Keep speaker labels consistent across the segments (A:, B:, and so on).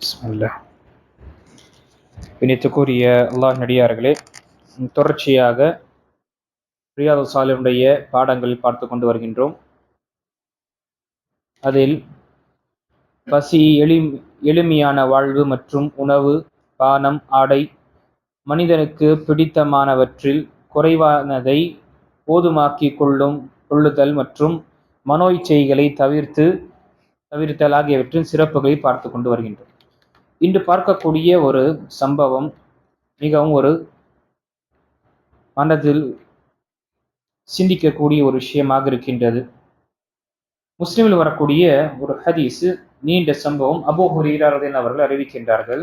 A: பிஸ்மில்லா. இணைத்துக்குரிய அல்லாஹ் நடிகார்களே தொடர்ச்சியாக ரியாது சாலினுடைய பாடங்களில் பார்த்து கொண்டு வருகின்றோம். அதில் பசி எளி எளிமையான வாழ்வு மற்றும் உணவு பானம் ஆடை மனிதனுக்கு பிடித்தமானவற்றில் குறைவானதை போதுமாக்கி கொள்ளும் கொள்ளுதல் மற்றும் மனோயிச்சைகளை தவிர்த்து தவிர்த்தல் ஆகியவற்றின் சிறப்புகளை பார்த்து கொண்டு வருகின்றோம். இன்று பார்க்கக்கூடிய ஒரு சம்பவம் மிகவும் ஒரு மனதில் சிந்திக்கக்கூடிய ஒரு விஷயமாக இருக்கின்றது. முஸ்லிமில் வரக்கூடிய ஒரு ஹதீஸு நீண்ட சம்பவம் அபு ஹுரீரன் அவர்கள் அறிவிக்கின்றார்கள்.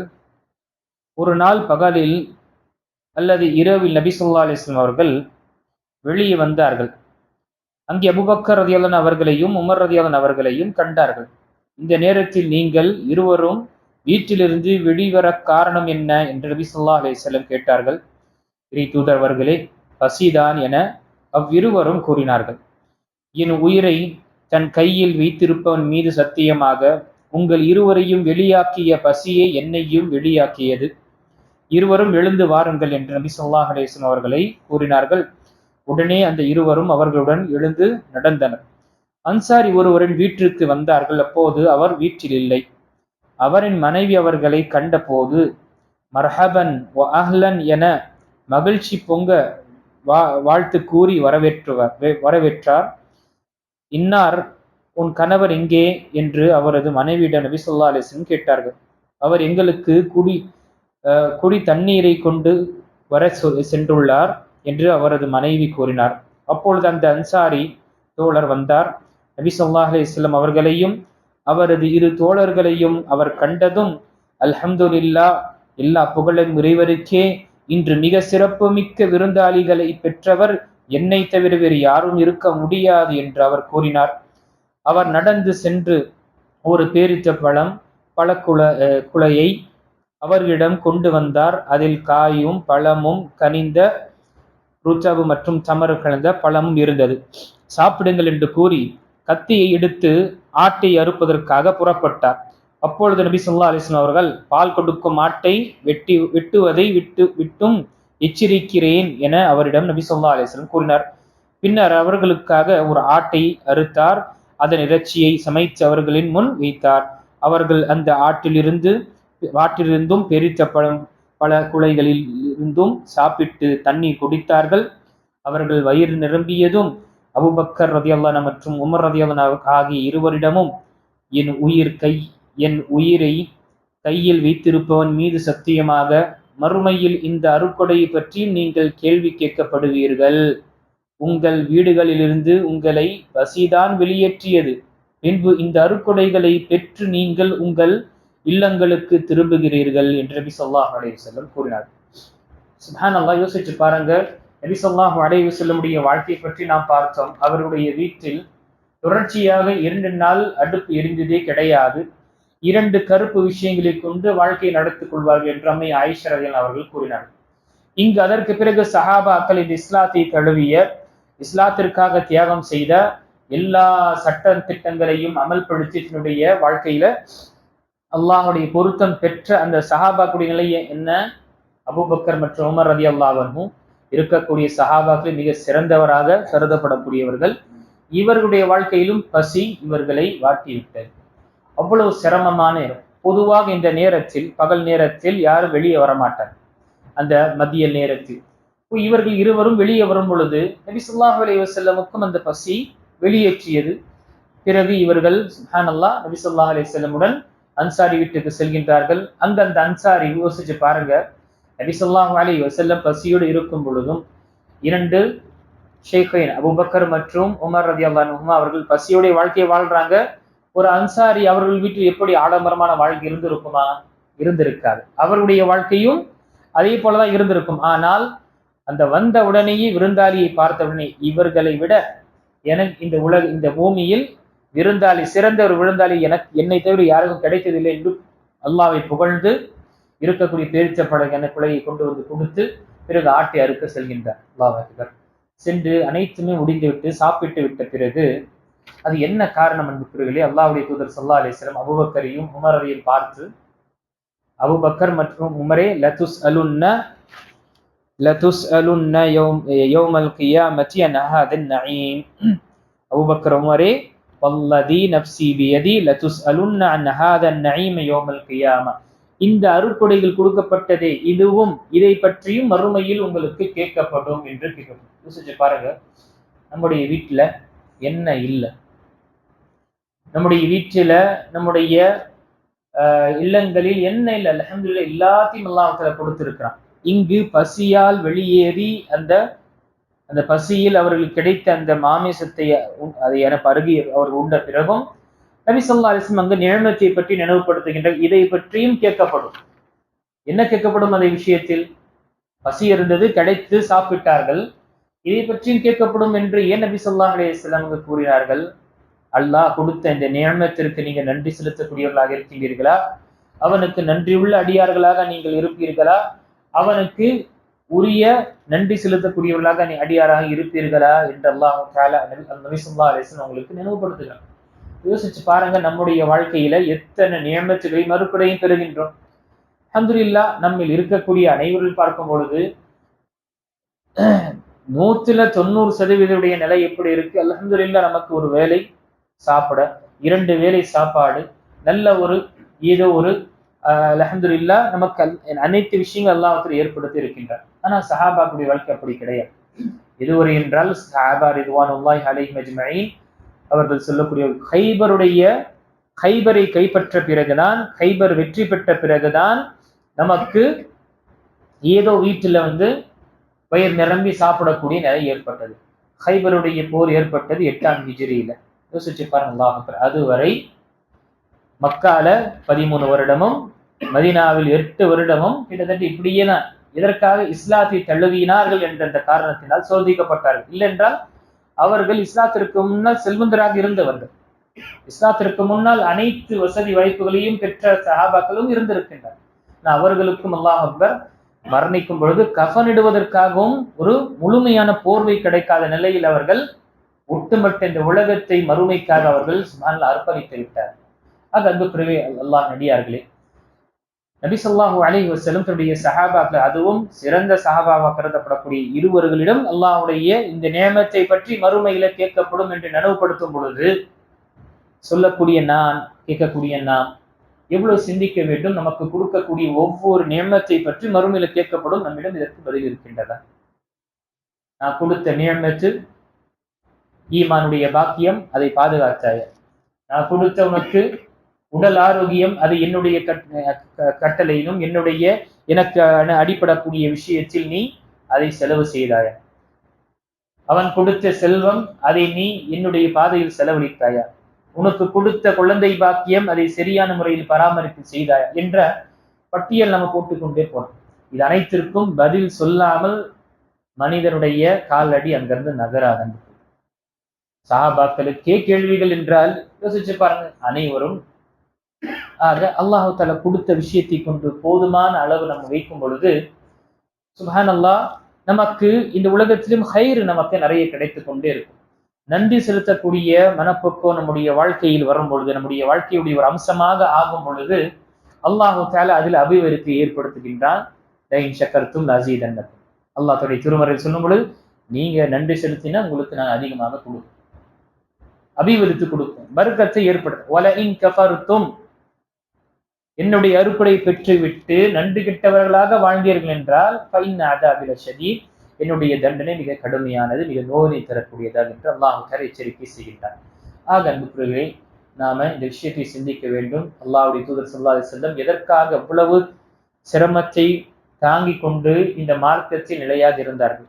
A: ஒரு நாள் பகலில் அல்லது இரவில் நபி சொல்லா அலிஸ்லாம் அவர்கள் வெளியே வந்தார்கள். அங்கே அபுபக்கர் ரதியாளன் அவர்களையும் உமர் ரதியாளன் அவர்களையும் கண்டார்கள். இந்த நேரத்தில் நீங்கள் இருவரும் வீட்டிலிருந்து வெளிவர காரணம் என்ன? என்று நபி சொல்லா அலிஸ்லம் கேட்டார்கள். இறை தூதர் அவர்களே பசிதான் என அவ்விருவரும் கூறினார்கள். என் உயிரை தன் கையில் வைத்திருப்பவன் மீது சத்தியமாக உங்கள் இருவரையும் வெளியாக்கிய பசியை என்னையும் வெளியாக்கியது. இருவரும் எழுந்து வாருங்கள் என்று நபி சொல்லாஹ் அலேசன் அவர்களை கூறினார்கள். உடனே அந்த இருவரும் அவர்களுடன் எழுந்து நடந்தனர். அன்சாரி ஒருவரின் வீட்டிற்கு வந்தார்கள். அப்போது அவர் வீட்டில் இல்லை. அவரின் மனைவி அவர்களை கண்டபோது மர்ஹபன் அஹ்லன் என மகிழ்ச்சி பொங்க வா வாழ்த்து கூறி வரவேற்றுவர் வரவேற்றார். இன்னார் உன் கணவர் எங்கே? என்று அவரது மனைவியிடம் நபி சொல்லா அலிஸ்லம் கேட்டார்கள். அவர் எங்களுக்கு குடி குடி தண்ணீரை கொண்டு வர சென்றுள்ளார் என்று அவரது மனைவி கூறினார். அப்பொழுது அந்த அன்சாரி தோழர் வந்தார். நபி சொல்லா அலிஸ்லம் அவர்களையும் அவரது இரு தோழர்களையும் அவர் கண்டதும் அல்ஹம்துல்லா எல்லா புகழும் இறைவருக்கே. இன்று மிக சிறப்புமிக்க விருந்தாளிகளை பெற்றவர் என்னை தவிர வேறு யாரும் இருக்க முடியாது என்று அவர் கூறினார். அவர் நடந்து சென்று ஒரு பேரித்த பழம் பழ குல குலையை அவர்களிடம் கொண்டு வந்தார். அதில் காயும் பழமும் கனிந்த ருச்சாவு மற்றும் தமறு கலந்த பழமும் இருந்தது. சாப்பிடுங்கள் என்று கூறி கத்தியை எடுத்து ஆட்டை அறுப்பதற்காக புறப்பட்டார். அப்பொழுது நபி சொல்லா அலிஸ்லாம் அவர்கள் பால் கொடுக்கும் ஆட்டை வெட்டி வெட்டுவதை விட்டு விட்டும் எச்சரிக்கிறேன் என அவரிடம் நபி சொல்லா அலிஸ்லாம் கூறினார். பின்னர் அவர்களுக்காக ஒரு ஆட்டை அறுத்தார். அதன் இறைச்சியை சமைத்து அவர்களின் முன் வைத்தார். அவர்கள் அந்த ஆட்டிலிருந்து ஆட்டிலிருந்தும் பெரித்த பழம் பல குலைகளில் இருந்தும் சாப்பிட்டு தண்ணீர் குடித்தார்கள். அவர்கள் வயிறு நிரம்பியதும் அபுபக்கர் ரதியல்லான மற்றும் உமர் ரதியல்லான ஆகிய இருவரிடமும் என் உயிர் கை என் உயிரை கையில் வைத்திருப்பவன் மீது சத்தியமாக மறுமையில் இந்த அருக்கொடையை பற்றி நீங்கள் கேள்வி கேட்கப்படுவீர்கள். உங்கள் வீடுகளிலிருந்து உங்களை பசிதான் வெளியேற்றியது. பின்பு இந்த அருக்கொடைகளை பெற்று நீங்கள் உங்கள் இல்லங்களுக்கு திரும்புகிறீர்கள் என்று நபி சொல்லாஹ் அலைய செல்லம் கூறினார். சுஹான் அல்லா யோசிச்சு பாருங்க நபி சொல்லாஹ் செல்லமுடைய வாழ்க்கையை பற்றி நாம் பார்த்தோம். அவருடைய வீட்டில் தொடர்ச்சியாக இரண்டு நாள் அடுப்பு எரிந்ததே கிடையாது. இரண்டு கருப்பு விஷயங்களை கொண்டு வாழ்க்கையை நடத்திக் கொள்வார்கள் என்று அம்மை ஆயிஷரதியன் அவர்கள் கூறினார் இங்கு அதற்கு பிறகு சஹாபாக்கள் இந்த இஸ்லாத்தை தழுவிய இஸ்லாத்திற்காக தியாகம் செய்த எல்லா சட்ட திட்டங்களையும் அமல்படுத்தி தன்னுடைய வாழ்க்கையில அல்லாஹுடைய பொருத்தம் பெற்ற அந்த சஹாபாக்குடைய நிலை என்ன? அபுபக்கர் மற்றும் உமர் ரதி அல்லாஹனும் இருக்கக்கூடிய சஹாபாக்கள் மிக சிறந்தவராக கருதப்படக்கூடியவர்கள். இவர்களுடைய வாழ்க்கையிலும் பசி இவர்களை வாட்டிவிட்டது. அவ்வளவு சிரமமான நேரம் பொதுவாக இந்த நேரத்தில் பகல் நேரத்தில் யாரும் வெளியே வரமாட்டார் அந்த மத்திய நேரத்தில். இவர்கள் இருவரும் வெளியே வரும் பொழுது நபி சொல்லாஹ் அலி வசல்லமுக்கும் அந்த பசி வெளியேற்றியது. பிறகு இவர்கள் ஹானல்லா நபி சொல்லாஹ் அலி செல்லமுடன் அன்சாரி வீட்டுக்கு செல்கின்றார்கள். அங்க அந்த அன்சாரி யோசிச்சு பாருங்க நபிசல்லாஹ் அலி வசல்லம் பசியோடு இருக்கும் பொழுதும் இரண்டு ஷேகைன் அபுபக்கர் மற்றும் உமர் ரதி அல்லானுமா அவர்கள் பசியோடைய வாழ்க்கையை வாழ்றாங்க. ஒரு அன்சாரி அவர்கள் வீட்டில் எப்படி ஆடம்பரமான வாழ்க்கை இருந்திருக்குமா? இருந்திருக்காது. அவருடைய வாழ்க்கையும் அதே போலதான் இருந்திருக்கும். ஆனால் அந்த வந்த உடனேயே விருந்தாளியை பார்த்த உடனே இவர்களை விட எனக்கு இந்த உலக இந்த பூமியில் விருந்தாளி சிறந்த ஒரு விருந்தாளி எனக்கு என்னை தவிர யாருக்கும் கிடைத்ததில்லை என்று அல்லாவை புகழ்ந்து இருக்கக்கூடிய பேரிச்ச படகு குலையை கொண்டு வந்து கொடுத்து பிறகு ஆட்டை அறுக்க செல்கின்றார். அல்லாஹர் சென்று அனைத்துமே முடிந்துவிட்டு சாப்பிட்டு விட்ட பிறகு அது என்ன காரணம் அன்புக்குரியர்களே அல்லாவுடைய தூதர் சல்லா அலிஸ்லம் அபுபக்கரையும் உமரையும் பார்த்து அபுபக்கர் மற்றும் உமரே லதுஸ் அலுன்ன லதுஸ் அலுன்ன யோம் யோமல் கியாமத்தி அன் ஹாதன் நயீம் அபுபக்கர் உமரே வல்லதி நப்சி பியதி லதுஸ் அலுன்ன அன் ஹாதன் நயீம் யோமல் கியாமா. இந்த அருட்கொடைகள் கொடுக்கப்பட்டதே இதுவும் இதை பற்றியும் மறுமையில் உங்களுக்கு கேட்கப்படும் என்று கேட்கப்படும். யோசிச்சு பாருங்க. நம்முடைய வீட்டுல என்ன இல்லை? நம்முடைய வீட்டில நம்முடைய இல்லங்களில் என்ன இல்லை? அலமதுல்ல எல்லாத்தையும் அல்லாஹால கொடுத்திருக்கிறான். இங்கு பசியால் வெளியேறி அந்த அந்த பசியில் அவர்களுக்கு கிடைத்த அந்த மாமிசத்தை உண்- அதை என பருகி அவர் உண்ட பிறகும் நபி சொல்லா அலிஸ்லம் அங்கு நிழமத்தை பற்றி நினைவுபடுத்துகின்ற இதை பற்றியும் கேட்கப்படும். என்ன கேட்கப்படும் அந்த விஷயத்தில்? பசி இருந்தது கிடைத்து சாப்பிட்டார்கள். இதை பற்றியும் கேட்கப்படும் என்று ஏன் நபி சொல்லா அலிஸ்லாம் அங்கு கூறினார்கள்? அல்லாஹ் கொடுத்த இந்த நியமத்திற்கு நீங்க நன்றி செலுத்தக்கூடியவர்களாக இருக்கின்றீர்களா? அவனுக்கு நன்றியுள்ள அடியார்களாக நீங்கள் இருப்பீர்களா? அவனுக்கு உரிய நன்றி செலுத்தக்கூடியவர்களாக நீ அடியாராக இருப்பீர்களா? என்று அல்லாஹ் நபி சொல்லா அலிஸ்லாம் உங்களுக்கு நினைவுபடுத்துகிறான். யோசிச்சு பாருங்க நம்முடைய வாழ்க்கையில எத்தனை நியமத்துகளை மறுபடியும் பெறுகின்றோம். அல்ஹம்துலில்லாஹ் நம்மில் இருக்கக்கூடிய அனைவரில் பார்க்கும் பொழுது நூத்துல தொண்ணூறு சதவீதடைய நிலை எப்படி இருக்கு? அலமதுல்லா நமக்கு ஒரு வேலை சாப்பிட. இரண்டு வேலை சாப்பாடு. நல்ல ஒரு ஏதோ ஒரு அலமதுல்லா நமக்கு அனைத்து விஷயங்கள் அல்லாஹ் ஏற்படுத்தி இருக்கின்றார். ஆனா சஹாபாக்குடைய வாழ்க்கை அப்படி கிடையாது. இதுவரை என்றால் சஹாபா ரிதுவான் உல்லாய் அலை மஜ்மயின் அவர்கள் சொல்லக்கூடிய ஹைபருடைய ஹைபரை கைப்பற்ற பிறகுதான் ஹைபர் வெற்றி பெற்ற பிறகுதான் நமக்கு ஏதோ வீட்டுல வந்து வயிறு நிரம்பி சாப்பிடக்கூடிய நிலை ஏற்பட்டது. ஹைபருடைய போர் ஏற்பட்டது எட்டாம் ஹிஜ்ரியில. யோசிச்சு பாருங்க அதுவரை மக்கால பதிமூணு வருடமும் மதீனாவில் எட்டு வருடமும் கிட்டத்தட்ட இப்படியே தான் இதற்காக இஸ்லாத்தை தழுவினார்கள் என்ற அந்த காரணத்தினால் சோதிக்கப்பட்டார்கள். இல்லென்றால் அவர்கள் இஸ்லாத்திற்கு முன்னால் செல்வந்தராக இருந்தவர்கள். இஸ்லாத்திற்கு முன்னால் அனைத்து வசதி வாய்ப்புகளையும் பெற்ற சஹாபாக்களும் இருந்திருக்கின்றனர். அவர்களுக்கும் அல்லாஹ் அக்பர் மரணிக்கும் பொழுது கஃனிடுவதற்காகவும் ஒரு முழுமையான போர்வை கிடைக்காத நிலையில் அவர்கள் ஒட்டுமொத்த இந்த உலகத்தை மறுமைக்காக அவர்கள் சுமாரில் அர்ப்பணித்து விட்டார் ஆக அன்புக்குரியவே அல்லாஹ் நடிகார்களே நபி ஸல்லல்லாஹு அலைஹி தன்னுடைய சஹாபாக்கள் அதுவும் சிறந்த சஹாபாவா கருதப்படக்கூடிய இருவர்களிடம் அல்லாஹுடைய இந்த நியமத்தை பற்றி மறுமையில கேட்கப்படும் என்று நினைவுபடுத்தும் பொழுது சொல்லக்கூடிய நான் கேட்கக்கூடிய நாம் எவ்வளவு சிந்திக்க வேண்டும்? நமக்கு கொடுக்கக்கூடிய ஒவ்வொரு நியமத்தை பற்றி மறுமையில கேட்கப்படும் நம்மிடம் இதற்கு பதில் இருக்கின்றதா? நான் கொடுத்த நியமத்து ஈமானுடைய பாக்கியம் அதை பாதுகாத்தாய? நான் கொடுத்த உனக்கு உடல் ஆரோக்கியம் அது என்னுடைய கட்- கட்டளையிலும் என்னுடைய எனக்கு அடிபடக்கூடிய விஷயத்தில் நீ அதை செலவு செய்தாயா? அவன் கொடுத்த செல்வம் அதை நீ என்னுடைய பாதையில் செலவழித்தாயா? உனக்கு கொடுத்த குழந்தை பாக்கியம் அதை சரியான முறையில் பராமரிப்பு செய்தாயா? என்ற பட்டியல் நம்ம போட்டுக்கொண்டே போனோம் இது அனைத்திற்கும் பதில் சொல்லாமல் மனிதனுடைய காலடி அங்கிருந்து நகராதன். சஹாபாக்களுக்கே கேள்விகள் என்றால் யோசிச்சு பாருங்க. அனைவரும் ஆக அல்லாஹு தால கொடுத்த விஷயத்தை கொண்டு போதுமான அளவு நம்ம வைக்கும் பொழுது சுபான் அல்லாஹ் நமக்கு இந்த உலகத்திலும் ஹைர் நமக்கு நிறைய கிடைத்துக் கொண்டே இருக்கும். நன்றி செலுத்தக்கூடிய மனப்போக்கம் நம்முடைய வாழ்க்கையில் வரும் பொழுது நம்முடைய வாழ்க்கையுடைய ஒரு அம்சமாக ஆகும் பொழுது அல்லாஹு தால அதில் அபிவிருத்தி ஏற்படுத்துகின்றான். சக்கரத்தும் நசீதன்னத்தும் அல்லாஹ் தன்னுடைய திருமறையில் சொல்லும் பொழுது நீங்க நன்றி செலுத்தினா உங்களுக்கு நான் அதிகமாக கொடுப்பேன். அபிவிருத்தி கொடுப்பேன். வர்க்கத்தை ஏற்படுத்தும் கஃபருத்தும் என்னுடைய அறுப்படை பெற்றுவிட்டு நன்றி கெட்டவர்களாக வாழ்ந்தீர்கள் என்றால் ஃபைன் அதாபில ஷதீத் என்னுடைய தண்டனை மிக கடுமையானது மிக நோயை தரக்கூடியதாக என்று அல்லாஹ் எச்சரிக்கை செய்கின்றார் ஆக அன்புக்குரியவே நாம இந்த விஷயத்தை சிந்திக்க வேண்டும். அல்லாவுடைய தூதர் ஸல்லல்லாஹு அலைஹி எதற்காக அவ்வளவு சிரமத்தை தாங்கி கொண்டு இந்த மார்க்கத்தில் நிலையாக இருந்தார்கள்?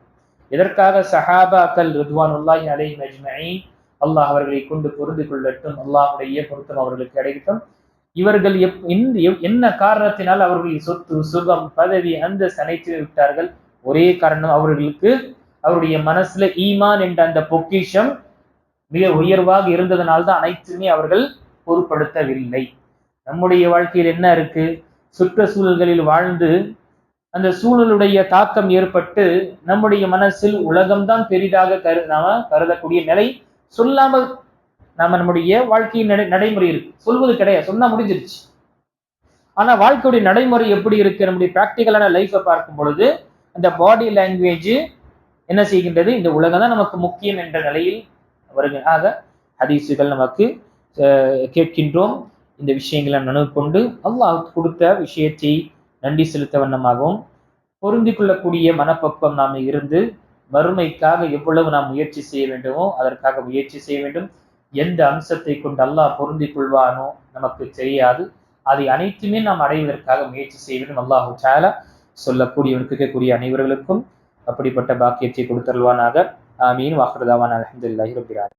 A: எதற்காக சஹாபாக்கள் ரித்வானுல்லாஹி அலை அஜ்மஈன் அல்லாஹ் அவர்களை கொண்டு பொருந்து கொள்ளட்டும் அல்லாஹ்வுடைய பொருத்தம் அவர்களுக்கு கிடைக்கட்டும்? இவர்கள் எப் எந்த என்ன காரணத்தினால் அவர்கள் சொத்து சுகம் பதவி அந்த அனைத்து விட்டார்கள்? ஒரே காரணம் அவர்களுக்கு அவருடைய மனசுல ஈமான் என்ற அந்த பொக்கிஷம் மிக உயர்வாக இருந்ததனால்தான் அனைத்துமே அவர்கள் பொருட்படுத்தவில்லை. நம்முடைய வாழ்க்கையில் என்ன இருக்கு? சுற்றுச்சூழல்களில் வாழ்ந்து அந்த சூழலுடைய தாக்கம் ஏற்பட்டு நம்முடைய மனசில் உலகம்தான் பெரிதாக கரு நாம கருதக்கூடிய நிலை சொல்லாமல் நம்ம நம்முடைய வாழ்க்கையின் நடை நடைமுறை இருக்கு. சொல்வது கிடையாது. சொன்னா முடிஞ்சிருச்சு. ஆனா வாழ்க்கையுடைய நடைமுறை எப்படி இருக்கு? நம்முடைய பிராக்டிக்கலான லைஃப்பை பார்க்கும் பொழுது அந்த பாடி லாங்குவேஜ் என்ன செய்கின்றது? இந்த உலகம் தான் நமக்கு முக்கியம் என்ற நிலையில் வருங்க ஆக ஹதீஸுகள் நமக்கு கேட்கின்றோம். இந்த விஷயங்களை நினைவு கொண்டு அல்லாஹ் கொடுத்த விஷயத்தை நன்றி செலுத்த வண்ணமாகவும் பொருந்தி கொள்ளக்கூடிய மனப்பக்குவம் நாம் இருந்து வறுமைக்காக எவ்வளவு நாம் முயற்சி செய்ய வேண்டுமோ அதற்காக முயற்சி செய்ய வேண்டும். எந்த அம்சத்தை கொண்டு அல்லாஹ் பொருந்திக் கொள்வானோ நமக்கு தெரியாது. அதை அனைத்துமே நாம் அடைவதற்காக முயற்சி செய்ய வேண்டும் அல்லாஹு சாலா சொல்லக்கூடிய கேட்கக்கூடிய அனைவர்களுக்கும் அப்படிப்பட்ட பாக்கியத்தை கொடுத்தருள்வானாக. ஆமீன். வாக்குறதாவான் அலமதுல்லாஹி ரபிரார்